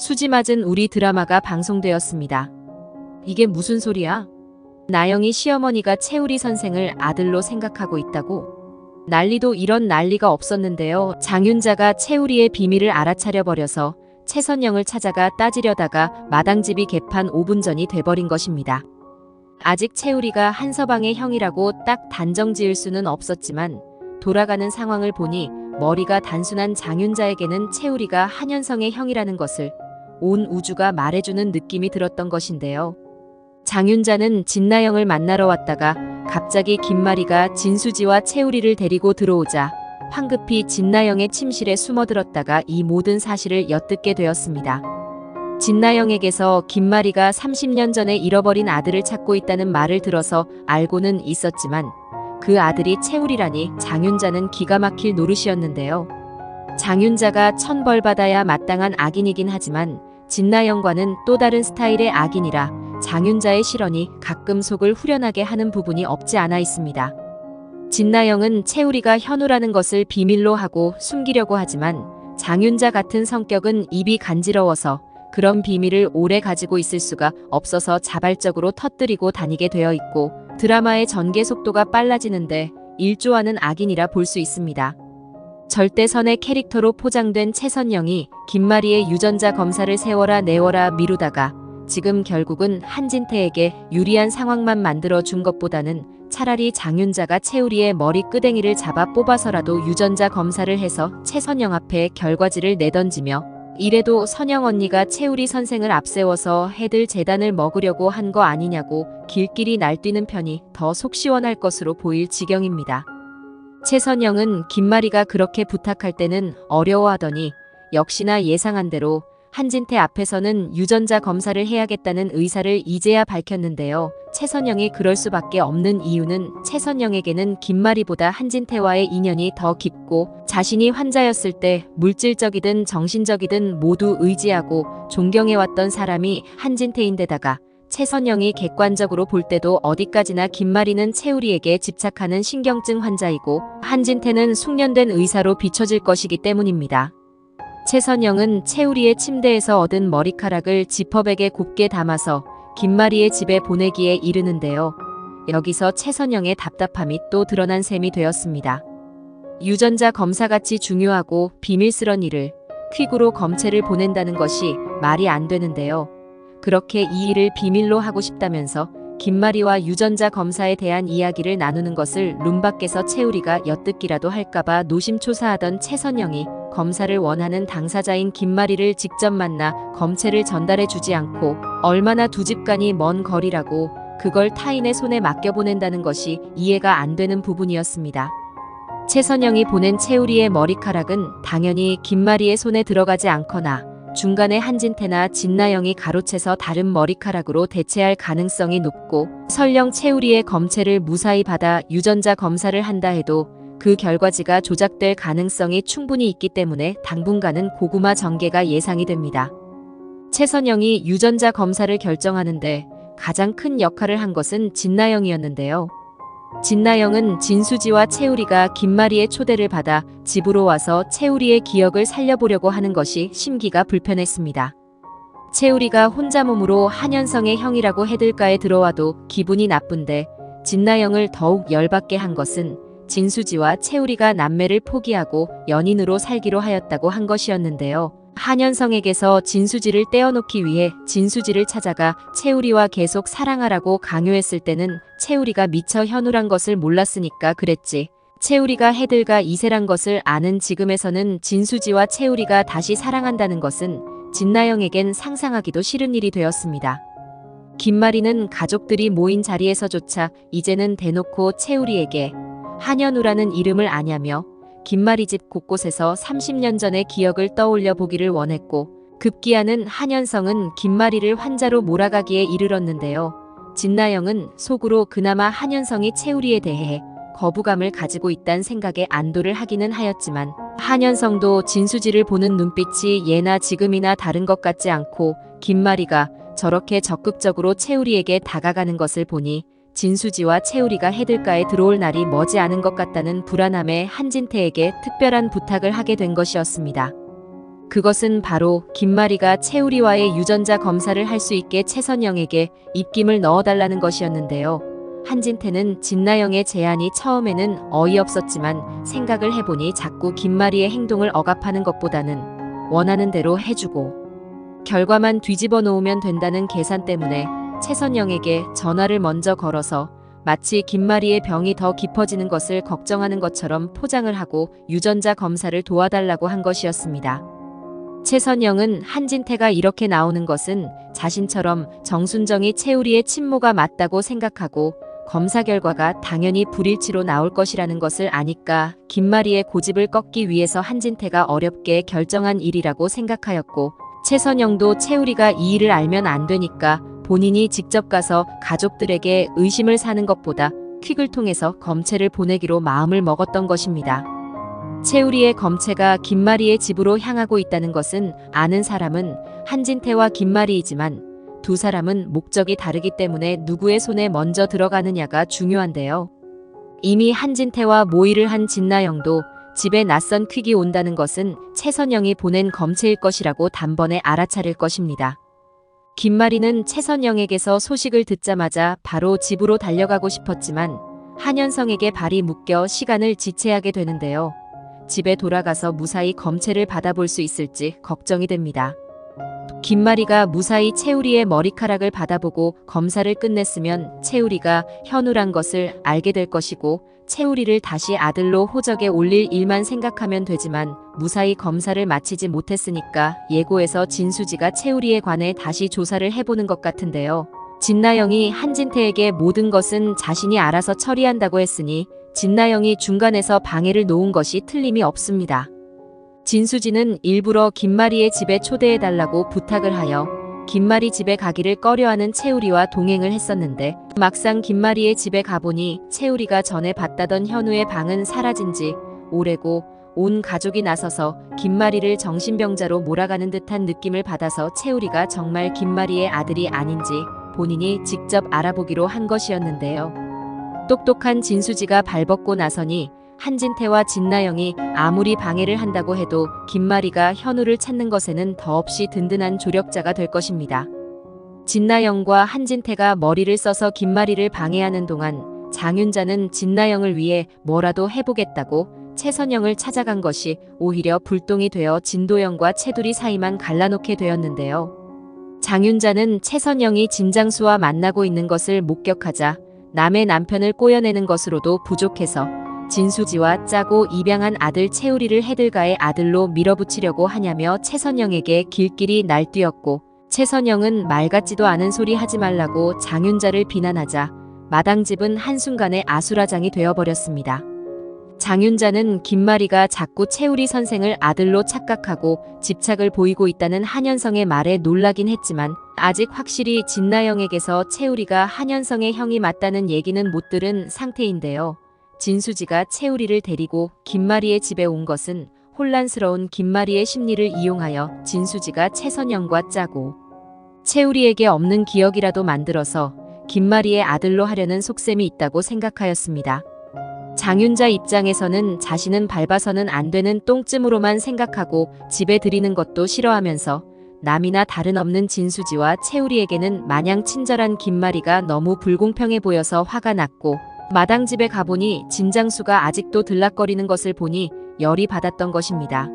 수지 맞은 우리 드라마가 방송되었습니다. 이게 무슨 소리야? 나영이 시어머니가 채우리 선생을 아들로 생각하고 있다고? 난리도 이런 난리가 없었는데요. 장윤자가 채우리의 비밀을 알아차려 버려서 최선영을 찾아가 따지려다가 마당집이 개판 5분 전이 돼버린 것입니다. 아직 채우리가 한서방의 형이라고 딱 단정 지을 수는 없었지만 돌아가는 상황을 보니 머리가 단순한 장윤자에게는 채우리가 한현성의 형이라는 것을 온 우주가 말해주는 느낌이 들었던 것인데요. 장윤자는 진나영을 만나러 왔다가 갑자기 김마리가 진수지와 채우리를 데리고 들어오자 황급히 진나영의 침실에 숨어들었다가 이 모든 사실을 엿듣게 되었습니다. 진나영에게서 김마리가 30년 전에 잃어버린 아들을 찾고 있다는 말을 들어서 알고는 있었지만 그 아들이 채우리라니 장윤자는 기가 막힐 노릇이었는데요. 장윤자가 천벌받아야 마땅한 악인이긴 하지만 진나영과는 또 다른 스타일의 악인이라 장윤자의 실언이 가끔 속을 후련하게 하는 부분이 없지 않아 있습니다. 진나영은 채우리가 현우라는 것을 비밀로 하고 숨기려고 하지만 장윤자 같은 성격은 입이 간지러워서 그런 비밀을 오래 가지고 있을 수가 없어서 자발적으로 터뜨리고 다니게 되어 있고 드라마의 전개 속도가 빨라지는데 일조하는 악인이라 볼 수 있습니다. 절대선의 캐릭터로 포장된 최선영이 김마리의 유전자 검사를 세워라 내워라 미루다가 지금 결국은 한진태에게 유리한 상황만 만들어 준 것보다는 차라리 장윤자가 채우리의 머리 끄댕이를 잡아 뽑아서라도 유전자 검사를 해서 최선영 앞에 결과지를 내던지며 이래도 선영 언니가 채우리 선생을 앞세워서 해들 재단을 먹으려고 한 거 아니냐고 길길이 날뛰는 편이 더 속 시원할 것으로 보일 지경입니다. 최선영은 김마리가 그렇게 부탁할 때는 어려워하더니 역시나 예상한 대로 한진태 앞에서는 유전자 검사를 해야겠다는 의사를 이제야 밝혔는데요. 최선영이 그럴 수밖에 없는 이유는 최선영에게는 김마리보다 한진태와의 인연이 더 깊고 자신이 환자였을 때 물질적이든 정신적이든 모두 의지하고 존경해왔던 사람이 한진태인데다가 최선영이 객관적으로 볼 때도 어디까지나 김마리는 채우리에게 집착하는 신경증 환자이고 한진태는 숙련된 의사로 비춰질 것이기 때문입니다. 최선영은 채우리의 침대에서 얻은 머리카락을 지퍼백에 곱게 담아서 김마리의 집에 보내기에 이르는데요. 여기서 최선영의 답답함이 또 드러난 셈이 되었습니다. 유전자 검사같이 중요하고 비밀스런 일을 퀵으로 검체를 보낸다는 것이 말이 안 되는데요. 그렇게 이 일을 비밀로 하고 싶다면서 김마리와 유전자 검사에 대한 이야기를 나누는 것을 룸 밖에서 채우리가 엿듣기라도 할까봐 노심초사하던 최선영이 검사를 원하는 당사자인 김마리를 직접 만나 검체를 전달해 주지 않고 얼마나 두 집 간이 먼 거리라고 그걸 타인의 손에 맡겨보낸다는 것이 이해가 안 되는 부분이었습니다. 최선영이 보낸 채우리의 머리카락은 당연히 김마리의 손에 들어가지 않거나 중간에 한진태나 진나영이 가로채서 다른 머리카락으로 대체할 가능성이 높고 설령 채우리의 검체를 무사히 받아 유전자 검사를 한다 해도 그 결과지가 조작될 가능성이 충분히 있기 때문에 당분간은 고구마 전개가 예상이 됩니다. 최선영이 유전자 검사를 결정하는데 가장 큰 역할을 한 것은 진나영이었는데요. 진나영은 진수지와 채우리가 김마리의 초대를 받아 집으로 와서 채우리의 기억을 살려보려고 하는 것이 심기가 불편했습니다. 채우리가 혼자 몸으로 한현성의 형이라고 해들가에 들어와도 기분이 나쁜데 진나영을 더욱 열받게 한 것은 진수지와 채우리가 남매를 포기하고 연인으로 살기로 하였다고 한 것이었는데요. 한현성에게서 진수지를 떼어놓기 위해 진수지를 찾아가 채우리와 계속 사랑하라고 강요했을 때는 채우리가 미처 현우란 것을 몰랐으니까 그랬지. 채우리가 해들과 이세란 것을 아는 지금에서는 진수지와 채우리가 다시 사랑한다는 것은 진나영에겐 상상하기도 싫은 일이 되었습니다. 김마리는 가족들이 모인 자리에서조차 이제는 대놓고 채우리에게 한현우라는 이름을 아냐며 김마리 집 곳곳에서 30년 전의 기억을 떠올려 보기를 원했고 급기야는 한현성은 김마리를 환자로 몰아가기에 이르렀는데요. 진나영은 속으로 그나마 한현성이 채우리에 대해 거부감을 가지고 있다는 생각에 안도를 하기는 하였지만 한현성도 진수지를 보는 눈빛이 예나 지금이나 다른 것 같지 않고 김마리가 저렇게 적극적으로 채우리에게 다가가는 것을 보니 진수지와 채우리가 해들가에 들어올 날이 머지않은 것 같다는 불안함에 한진태에게 특별한 부탁을 하게 된 것이었습니다. 그것은 바로 김마리가 채우리와의 유전자 검사를 할 수 있게 최선영에게 입김을 넣어달라는 것이었는데요. 한진태는 진나영의 제안이 처음에는 어이없었지만 생각을 해보니 자꾸 김마리의 행동을 억압하는 것보다는 원하는 대로 해주고 결과만 뒤집어 놓으면 된다는 계산 때문에 최선영에게 전화를 먼저 걸어서 마치 김마리의 병이 더 깊어지는 것을 걱정하는 것처럼 포장을 하고 유전자 검사를 도와달라고 한 것이었습니다. 최선영은 한진태가 이렇게 나오는 것은 자신처럼 정순정이 채우리의 친모가 맞다고 생각하고 검사 결과가 당연히 불일치로 나올 것이라는 것을 아니까 김마리의 고집을 꺾기 위해서 한진태가 어렵게 결정한 일이라고 생각하였고 최선영도 채우리가 이 일을 알면 안 되니까 본인이 직접 가서 가족들에게 의심을 사는 것보다 퀵을 통해서 검체를 보내기로 마음을 먹었던 것입니다. 채우리의 검체가 김마리의 집으로 향하고 있다는 것은 아는 사람은 한진태와 김마리이지만 두 사람은 목적이 다르기 때문에 누구의 손에 먼저 들어가느냐가 중요한데요. 이미 한진태와 모의를 한 진나영도 집에 낯선 퀵이 온다는 것은 최선영이 보낸 검체일 것이라고 단번에 알아차릴 것입니다. 김마리는 최선영에게서 소식을 듣자마자 바로 집으로 달려가고 싶었지만 한현성에게 발이 묶여 시간을 지체하게 되는데요. 집에 돌아가서 무사히 검체를 받아볼 수 있을지 걱정이 됩니다. 김마리가 무사히 채우리의 머리카락을 받아보고 검사를 끝냈으면 채우리가 현우란 것을 알게 될 것이고 채우리를 다시 아들로 호적에 올릴 일만 생각하면 되지만 무사히 검사를 마치지 못했으니까 예고해서 진수지가 채우리에 관해 다시 조사를 해보는 것 같은데요. 진나영이 한진태에게 모든 것은 자신이 알아서 처리한다고 했으니 진나영이 중간에서 방해를 놓은 것이 틀림이 없습니다. 진수지는 일부러 김마리의 집에 초대해달라고 부탁을 하여 김마리 집에 가기를 꺼려하는 채우리와 동행을 했었는데 막상 김마리의 집에 가보니 채우리가 전에 봤다던 현우의 방은 사라진 지 오래고 온 가족이 나서서 김마리를 정신병자로 몰아가는 듯한 느낌을 받아서 채우리가 정말 김마리의 아들이 아닌지 본인이 직접 알아보기로 한 것이었는데요. 똑똑한 진수지가 발벗고 나서니 한진태와 진나영이 아무리 방해를 한다고 해도 김마리가 현우를 찾는 것에는 더없이 든든한 조력자가 될 것입니다. 진나영과 한진태가 머리를 써서 김마리를 방해하는 동안 장윤자는 진나영을 위해 뭐라도 해보겠다고 최선영을 찾아간 것이 오히려 불똥이 되어 진도영과 채둘이 사이만 갈라놓게 되었는데요. 장윤자는 최선영이 진장수와 만나고 있는 것을 목격하자 남의 남편을 꼬여내는 것으로도 부족해서 진수지와 짜고 입양한 아들 채우리를 해들가의 아들로 밀어붙이려고 하냐며 최선영에게 길길이 날뛰었고 최선영은 말 같지도 않은 소리 하지 말라고 장윤자를 비난하자 마당집은 한순간에 아수라장이 되어버렸습니다. 장윤자는 김마리가 자꾸 채우리 선생을 아들로 착각하고 집착을 보이고 있다는 한현성의 말에 놀라긴 했지만 아직 확실히 진나영에게서 채우리가 한현성의 형이 맞다는 얘기는 못 들은 상태인데요. 진수지가 채우리를 데리고 김마리의 집에 온 것은 혼란스러운 김마리의 심리를 이용하여 진수지가 최선영과 짜고 채우리에게 없는 기억이라도 만들어서 김마리의 아들로 하려는 속셈이 있다고 생각하였습니다. 장윤자 입장에서는 자신은 밟아서는 안 되는 똥쯤으로만 생각하고 집에 들이는 것도 싫어하면서 남이나 다른 없는 진수지와 채우리에게는 마냥 친절한 김마리가 너무 불공평해 보여서 화가 났고 마당 집에 가보니 진장수가 아직도 들락거리는 것을 보니 열이 받았던 것입니다.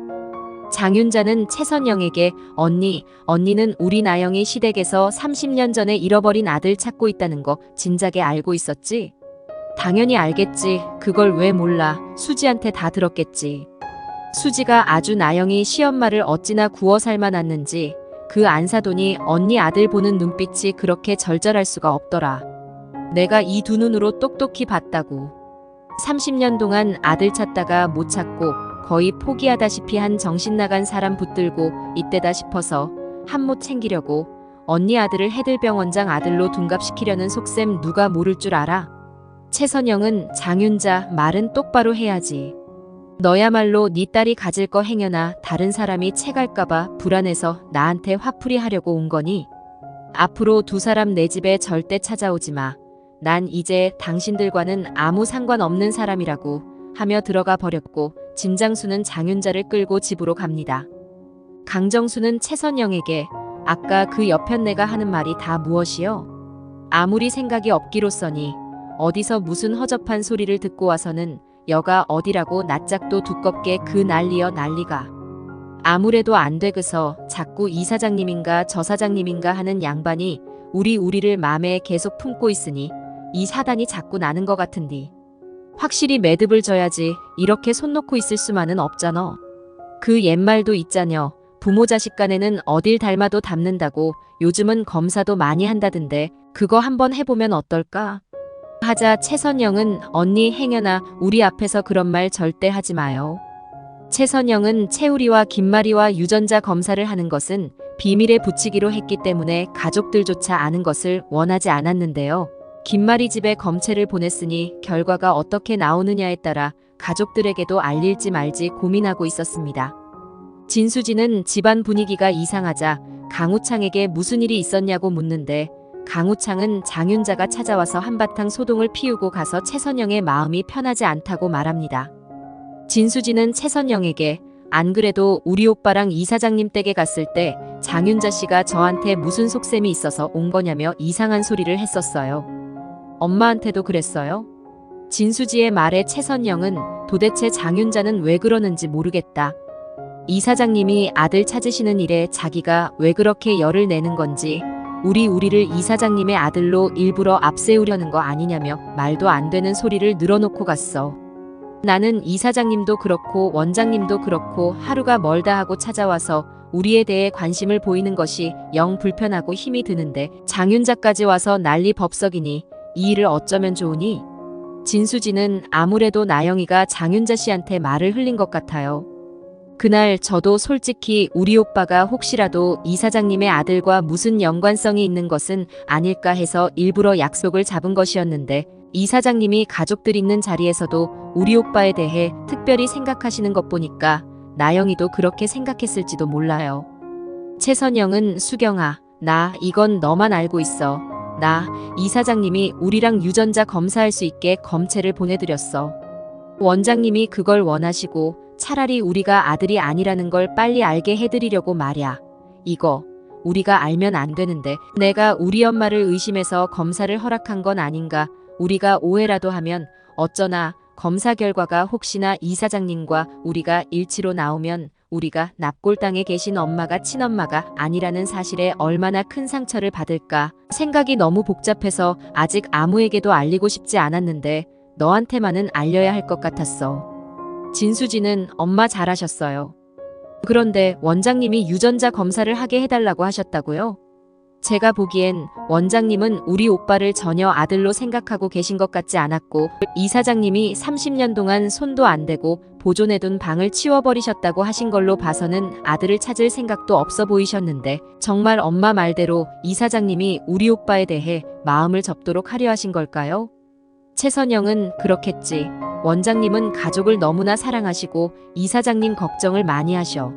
장윤자는 최선영에게 언니, 언니는 우리 나영이 시댁에서 30년 전에 잃어버린 아들 찾고 있다는 거 진작에 알고 있었지? 당연히 알겠지. 그걸 왜 몰라. 수지한테 다 들었겠지. 수지가 아주 나영이 시엄마를 어찌나 구워 삶아 놨는지 그 안사돈이 언니 아들 보는 눈빛이 그렇게 절절할 수가 없더라. 내가 이 두 눈으로 똑똑히 봤다고. 30년 동안 아들 찾다가 못 찾고 거의 포기하다시피 한 정신 나간 사람 붙들고 이때다 싶어서 한못 챙기려고 언니 아들을 해들병원장 아들로 둔갑시키려는 속셈 누가 모를 줄 알아? 최선영은 장윤자 말은 똑바로 해야지. 너야말로 네 딸이 가질 거 행여나 다른 사람이 채갈까봐 불안해서 나한테 화풀이 하려고 온 거니? 앞으로 두 사람 내 집에 절대 찾아오지 마. 난 이제 당신들과는 아무 상관없는 사람이라고 하며 들어가 버렸고 진장수는 장윤자를 끌고 집으로 갑니다. 강정수는 최선영에게 아까 그 여편네가 하는 말이 다 무엇이요? 아무리 생각이 없기로써니 어디서 무슨 허접한 소리를 듣고 와서는 여가 어디라고 낯짝도 두껍게 그 난리여 난리가. 아무래도 안 되그서 자꾸 이 사장님인가 저 사장님인가 하는 양반이 우리 우리를 맘에 계속 품고 있으니 이 사단이 자꾸 나는 것 같은디. 확실히 매듭을 져야지 이렇게 손 놓고 있을 수만은 없잖아. 그 옛말도 있자녀. 부모 자식 간에는 어딜 닮아도 닮는다고 요즘은 검사도 많이 한다던데 그거 한번 해보면 어떨까? 하자 최선영은 언니 행여나 우리 앞에서 그런 말 절대 하지 마요. 최선영은 채우리와 김마리와 유전자 검사를 하는 것은 비밀에 붙이기로 했기 때문에 가족들조차 아는 것을 원하지 않았는데요. 김마리 집에 검체를 보냈으니 결과가 어떻게 나오느냐에 따라 가족들에게도 알릴지 말지 고민하고 있었습니다. 진수진은 집안 분위기가 이상하자 강우창에게 무슨 일이 있었냐고 묻는데 강우창은 장윤자가 찾아와서 한바탕 소동을 피우고 가서 최선영의 마음이 편하지 않다고 말합니다. 진수진은 최선영에게 안 그래도 우리 오빠랑 이사장님 댁에 갔을 때 장윤자 씨가 저한테 무슨 속셈이 있어서 온 거냐며 이상한 소리를 했었어요. 엄마한테도 그랬어요? 진수지의 말에 최선영은 도대체 장윤자는 왜 그러는지 모르겠다. 이사장님이 아들 찾으시는 일에 자기가 왜 그렇게 열을 내는 건지 우리 우리를 이사장님의 아들로 일부러 앞세우려는 거 아니냐며 말도 안 되는 소리를 늘어놓고 갔어. 나는 이사장님도 그렇고 원장님도 그렇고 하루가 멀다 하고 찾아와서 우리에 대해 관심을 보이는 것이 영 불편하고 힘이 드는데 장윤자까지 와서 난리 법석이니 이 일을 어쩌면 좋으니? 진수지는 아무래도 나영이가 장윤자 씨한테 말을 흘린 것 같아요. 그날 저도 솔직히 우리 오빠가 혹시라도 이 사장님의 아들과 무슨 연관성이 있는 것은 아닐까 해서 일부러 약속을 잡은 것이었는데 이 사장님이 가족들 있는 자리에서도 우리 오빠에 대해 특별히 생각하시는 것 보니까 나영이도 그렇게 생각했을지도 몰라요. 최선영은 수경아, 나 이건 너만 알고 있어. 나 이 사장님이 우리랑 유전자 검사할 수 있게 검체를 보내드렸어. 원장님이 그걸 원하시고 차라리 우리가 아들이 아니라는 걸 빨리 알게 해드리려고 말야. 이거 우리가 알면 안 되는데 내가 우리 엄마를 의심해서 검사를 허락한 건 아닌가. 우리가 오해라도 하면 어쩌나 검사 결과가 혹시나 이 사장님과 우리가 일치로 나오면 우리가 납골당에 계신 엄마가 친엄마가 아니라는 사실에 얼마나 큰 상처를 받을까 생각이 너무 복잡해서 아직 아무에게도 알리고 싶지 않았는데 너한테만은 알려야 할 것 같았어. 진수지는 엄마 잘하셨어요. 그런데 원장님이 유전자 검사를 하게 해달라고 하셨다고요? 제가 보기엔 원장님은 우리 오빠를 전혀 아들로 생각하고 계신 것 같지 않았고 이 사장님이 30년 동안 손도 안 대고 보존해둔 방을 치워버리셨다고 하신 걸로 봐서는 아들을 찾을 생각도 없어 보이셨는데 정말 엄마 말대로 이 사장님이 우리 오빠에 대해 마음을 접도록 하려 하신 걸까요? 최선영은 그렇겠지. 원장님은 가족을 너무나 사랑하시고 이 사장님 걱정을 많이 하셔.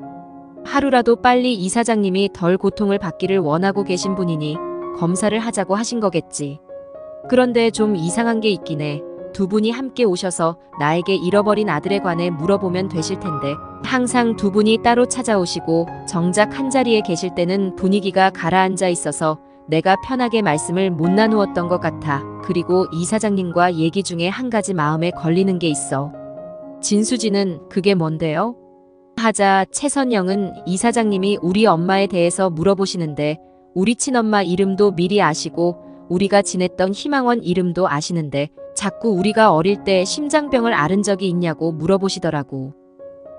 하루라도 빨리 이 사장님이 덜 고통을 받기를 원하고 계신 분이니 검사를 하자고 하신 거겠지. 그런데 좀 이상한 게 있긴 해. 두 분이 함께 오셔서 나에게 잃어버린 아들에 관해 물어보면 되실 텐데 항상 두 분이 따로 찾아오시고 정작 한 자리에 계실 때는 분위기가 가라앉아 있어서 내가 편하게 말씀을 못 나누었던 것 같아. 그리고 이 사장님과 얘기 중에 한 가지 마음에 걸리는 게 있어. 진수지는 그게 뭔데요? 하자 최선영은 이 사장님이 우리 엄마에 대해서 물어보시는데 우리 친엄마 이름도 미리 아시고 우리가 지냈던 희망원 이름도 아시는데 자꾸 우리가 어릴 때 심장병을 앓은 적이 있냐고 물어보시더라고.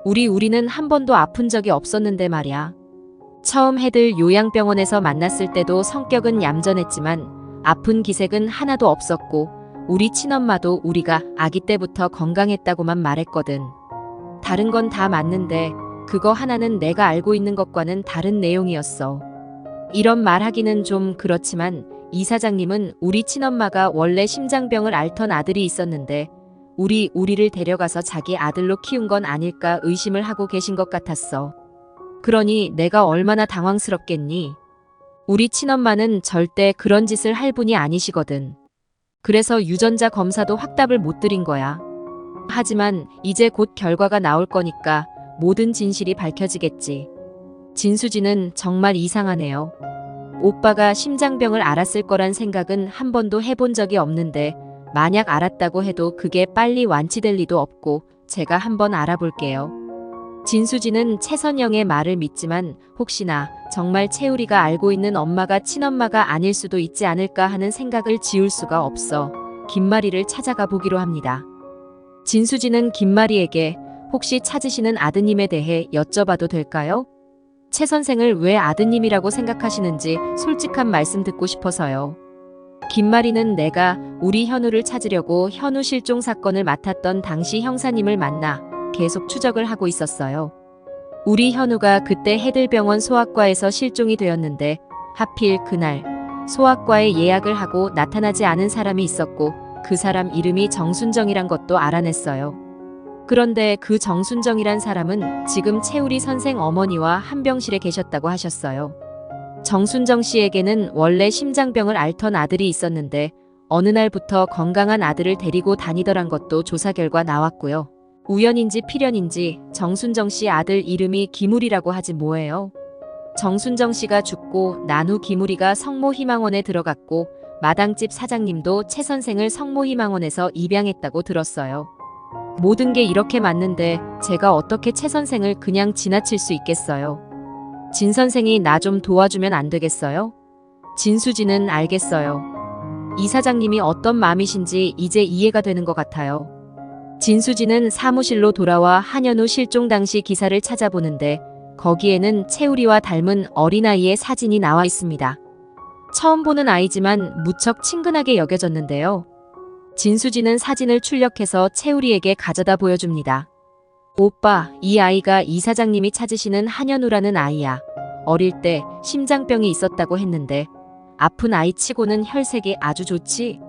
우리 우리는 한 번도 아픈 적이 없었는데 말이야. 처음 해들 요양병원에서 만났을 때도 성격은 얌전했지만 아픈 기색은 하나도 없었고 우리 친엄마도 우리가 아기 때부터 건강했다고만 말했거든. 다른 건 다 맞는데 그거 하나는 내가 알고 있는 것과는 다른 내용이었어. 이런 말 하기는 좀 그렇지만 이 사장님은 우리 친엄마가 원래 심장병을 앓던 아들이 있었는데 우리 우리를 데려가서 자기 아들로 키운 건 아닐까 의심을 하고 계신 것 같았어. 그러니 내가 얼마나 당황스럽겠니? 우리 친엄마는 절대 그런 짓을 할 분이 아니시거든. 그래서 유전자 검사도 확답을 못 드린 거야. 하지만 이제 곧 결과가 나올 거니까 모든 진실이 밝혀지겠지. 진수지는 정말 이상하네요. 오빠가 심장병을 앓았을 거란 생각은 한 번도 해본 적이 없는데 만약 알았다고 해도 그게 빨리 완치될 리도 없고 제가 한번 알아볼게요. 진수지는 최선영의 말을 믿지만 혹시나 정말 채우리가 알고 있는 엄마가 친엄마가 아닐 수도 있지 않을까 하는 생각을 지울 수가 없어 김마리를 찾아가 보기로 합니다. 진수지는 김마리에게 혹시 찾으시는 아드님에 대해 여쭤봐도 될까요? 최 선생을 왜 아드님이라고 생각하시는지 솔직한 말씀 듣고 싶어서요. 김마리는 내가 우리 현우를 찾으려고 현우 실종 사건을 맡았던 당시 형사님을 만나 계속 추적을 하고 있었어요. 우리 현우가 그때 해들병원 소아과에서 실종이 되었는데 하필 그날 소아과에 예약을 하고 나타나지 않은 사람이 있었고 그 사람 이름이 정순정이란 것도 알아냈어요. 그런데 그 정순정이란 사람은 지금 채우리 선생 어머니와 한 병실에 계셨다고 하셨어요. 정순정 씨에게는 원래 심장병을 앓던 아들이 있었는데 어느 날부터 건강한 아들을 데리고 다니더란 것도 조사 결과 나왔고요. 우연인지 필연인지 정순정 씨 아들 이름이 기물이라고 하지 뭐예요. 정순정 씨가 죽고 난 후 기물이가 성모희망원에 들어갔고 마당집 사장님도 최 선생을 성모희망원에서 입양했다고 들었어요. 모든 게 이렇게 맞는데 제가 어떻게 최 선생을 그냥 지나칠 수 있겠어요. 진 선생이 나 좀 도와주면 안 되겠어요? 진수지는 알겠어요. 이 사장님이 어떤 마음이신지 이제 이해가 되는 것 같아요. 진수지는 사무실로 돌아와 한현우 실종 당시 기사를 찾아보는데 거기에는 채우리와 닮은 어린아이의 사진이 나와 있습니다. 처음 보는 아이지만 무척 친근하게 여겨졌는데요. 진수지는 사진을 출력해서 채우리에게 가져다 보여줍니다. 오빠, 이 아이가 이 사장님이 찾으시는 한현우라는 아이야. 어릴 때 심장병이 있었다고 했는데 아픈 아이 치고는 혈색이 아주 좋지.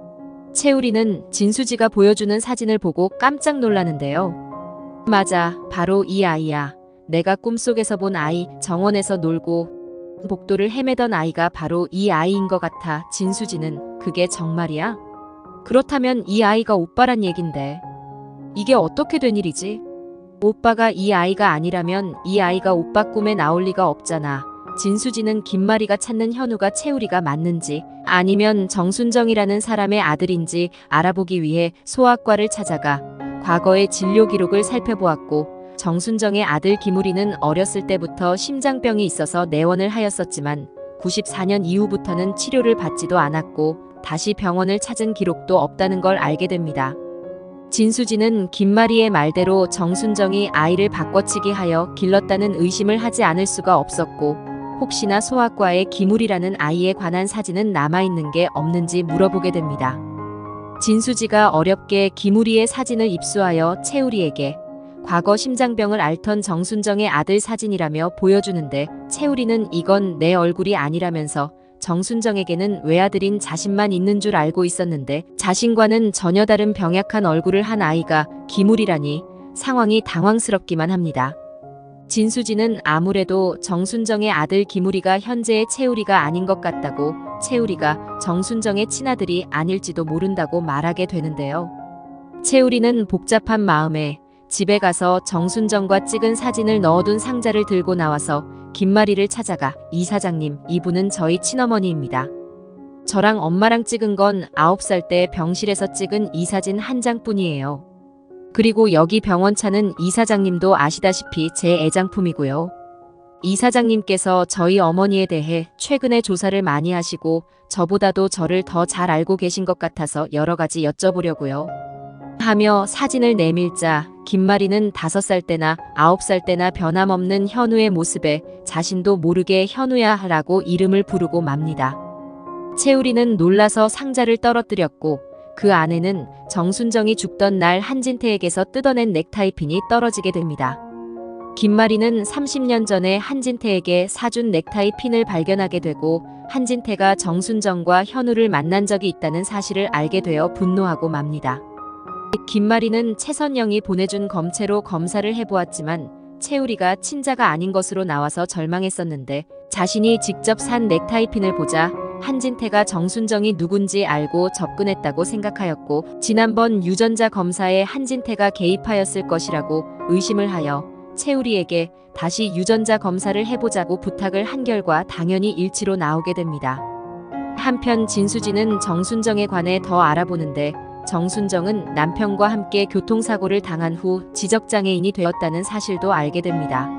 채우리는 진수지가 보여주는 사진을 보고 깜짝 놀라는데요. 맞아, 바로 이 아이야. 내가 꿈속에서 본 아이, 정원에서 놀고 복도를 헤매던 아이가 바로 이 아이인 것 같아. 진수지는 그게 정말이야? 그렇다면 이 아이가 오빠란 얘긴데. 이게 어떻게 된 일이지? 오빠가 이 아이가 아니라면 이 아이가 오빠 꿈에 나올 리가 없잖아. 진수지는 김마리가 찾는 현우가 채우리가 맞는지 아니면 정순정이라는 사람의 아들인지 알아보기 위해 소아과를 찾아가 과거의 진료 기록을 살펴보았고 정순정의 아들 김우리는 어렸을 때부터 심장병이 있어서 내원을 하였었지만 94년 이후부터는 치료를 받지도 않았고 다시 병원을 찾은 기록도 없다는 걸 알게 됩니다. 진수지는 김마리의 말대로 정순정이 아이를 바꿔치기 하여 길렀다는 의심을 하지 않을 수가 없었고 혹시나 소아과에 기물이라는 아이에 관한 사진은 남아있는 게 없는지 물어보게 됩니다. 진수지가 어렵게 기무리의 사진을 입수하여 채우리에게 과거 심장병을 앓던 정순정의 아들 사진이라며 보여주는데 채우리는 이건 내 얼굴이 아니라면서 정순정에게는 외아들인 자신만 있는 줄 알고 있었는데 자신과는 전혀 다른 병약한 얼굴을 한 아이가 기물이라니 상황이 당황스럽기만 합니다. 진수지는 아무래도 정순정의 아들 기무리가 현재의 채우리가 아닌 것 같다고 채우리가 정순정의 친아들이 아닐지도 모른다고 말하게 되는데요. 채우리는 복잡한 마음에 집에 가서 정순정과 찍은 사진을 넣어둔 상자를 들고 나와서 김마리를 찾아가 이 사장님, 이분은 저희 친어머니입니다. 저랑 엄마랑 찍은 건 9살 때 병실에서 찍은 이 사진 한 장뿐이에요. 그리고 여기 병원차는 이 사장님도 아시다시피 제 애장품이고요. 이 사장님께서 저희 어머니에 대해 최근에 조사를 많이 하시고 저보다도 저를 더 잘 알고 계신 것 같아서 여러 가지 여쭤보려고요. 하며 사진을 내밀자 김마리는 다섯 살 때나 아홉 살 때나 변함없는 현우의 모습에 자신도 모르게 현우야 라고 이름을 부르고 맙니다. 채우리는 놀라서 상자를 떨어뜨렸고 그 안에는 정순정이 죽던 날 한진태에게서 뜯어낸 넥타이핀이 떨어지게 됩니다. 김마리는 30년 전에 한진태에게 사준 넥타이 핀을 발견하게 되고 한진태가 정순정과 현우를 만난 적이 있다는 사실을 알게 되어 분노하고 맙니다. 김마리는 최선영이 보내준 검체로 검사를 해보았지만 채우리가 친자가 아닌 것으로 나와서 절망했었는데 자신이 직접 산 넥타이핀을 보자 한진태가 정순정이 누군지 알고 접근했다고 생각하였고 지난번 유전자 검사에 한진태가 개입하였을 것이라고 의심을 하여 채우리에게 다시 유전자 검사를 해보자고 부탁을 한 결과 당연히 일치로 나오게 됩니다. 한편 진수진은 정순정에 관해 더 알아보는데 정순정은 남편과 함께 교통사고를 당한 후 지적장애인이 되었다는 사실도 알게 됩니다.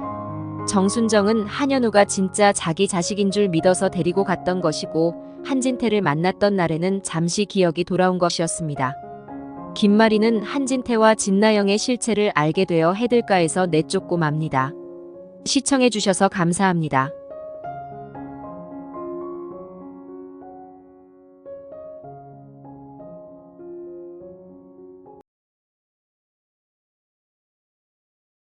정순정은 한현우가 진짜 자기 자식인 줄 믿어서 데리고 갔던 것이고 한진태를 만났던 날에는 잠시 기억이 돌아온 것이었습니다. 김마리는 한진태와 진나영의 실체를 알게 되어 해들가에서 내쫓고 맙니다. 시청해주셔서 감사합니다.